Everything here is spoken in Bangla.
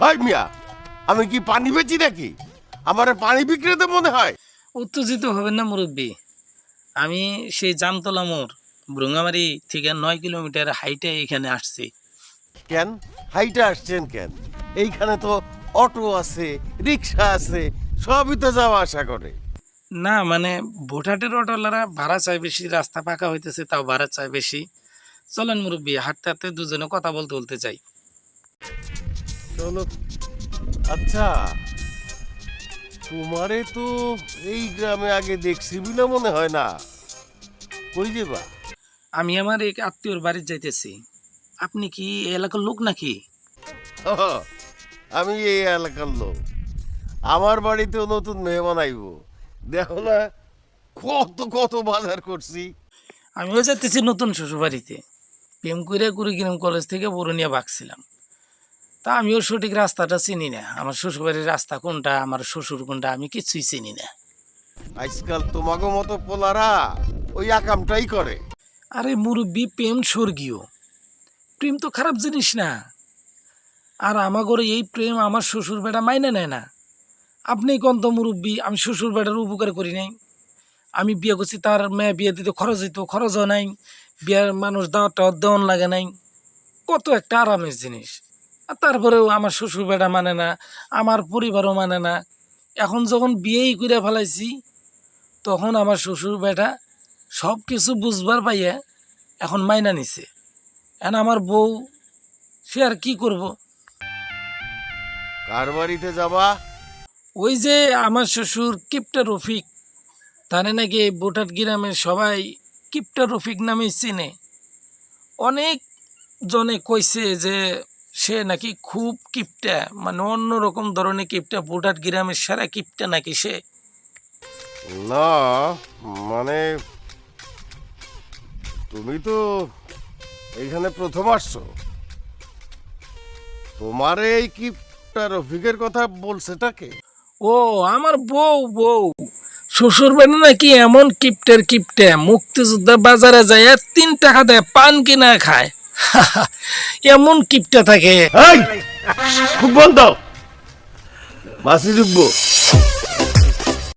ভাই মিয়া আমি কি পানি বেচি নাকি? আমার পানি বিক্রেতা মনে হয়। উত্তেজিত হবেন না মুরব্বী। আমি সেই জামতলা মোড় ভ্রুঙ্গামারি থেকে নয় কিলোমিটার হাইটে এখানে আসছি। কেন? হাইটা আসছেন কেন? এইখানে তো অটো আছে রিক্সা আছে সবই তো যাওয়া আসা করে। না মানে ভোটাটের অটোলারা ভাড়া চায় বেশি রাস্তা পাকা হইতেছে তাও ভাড়া চায় বেশি। চলেন মুরব্বী হাঁটতে হাঁটতে দুজনে কথা বলতে বলতে চাই চলো। আচ্ছা তোমারে তো এই গ্রামে আগে দেখছি বলে মনে হয় না। কই যাবা আমি আমার এক আত্মীয়র বাড়ি যাইতেছি। আপনি কি এই এলাকার লোক নাকি? আমি এই এলাকার লোক। আমার বাড়িতেও নতুন মেহমান আইব। দেখো না কত কত বাজার করছি। আমিও যাইতেছি নতুন শ্বশুর বাড়িতে প্রেম করে কুড়িগ্রাম কলেজ থেকে বরুণিয়া বাগছিলাম তা আমিও সঠিক রাস্তাটা চিনি না। আমার শ্বশুরবাড়ির রাস্তা কোনটা আমার শ্বশুর কোনটা আমি কিছুই চিনি না। আজকাল তোমাকে মতো পোলারা ওই আকামটাই করে। আরে মুরব্বী প্রেম স্বর্গীয়। প্রেম তো খারাপ জিনিস না। আর আমাগরে এই প্রেম আমার শ্বশুর বেটা মাইনে নেয় না। আপনি কোন তো মুরব্বী আমি শ্বশুর বেটার উপকার করি নাই। আমি বিয়ে করছি তার মেয়ে বিয়ে দিতে খরচ হইতো খরচও নাই। বিয়ের মানুষ দাওয়াত টাওয়াত দেওয়ান লাগে নাই। কত একটা আরামের জিনিস। আর তারপরেও আমার শ্বশুর বেটা মানে না আমার পরিবারও মানে না। এখন যখন বিয়েই করে ফেলাইছি তখন আমার শ্বশুর বেটা সব কিছু বুঝবার পাইয়া এখন মাইনা নিছে। এখন আমার বউ সে আর কি করব? কার বাড়িতে যাবা? ওই যে আমার শ্বশুর কিপটা রফিক তারে নাকি বোটাট গ্রামের সবাই কিপটা রফিক নামে চেনে। অনেক জনে কইছে যে সে নাকি খুব কিপটা মানে অন্যরকম ধরনের কিপটা বোটাট গ্রামের সারা কিপটা নাকি সে? না মানে তুমি তো এইখানে প্রথম আসছো। তোমার এই কিপটা রফিকের কথা বলছেটাকে ও আমার বউ বউ। শ্বশুর বাড়ি নাকি এমন কিপটের কিপটে মুক্তিযোদ্ধা বাজারে যায় তিন টাকা দেয় পান কিনা খায়? এমন কিপটা থাকে। বন্ধ। মাসি ঢুকবো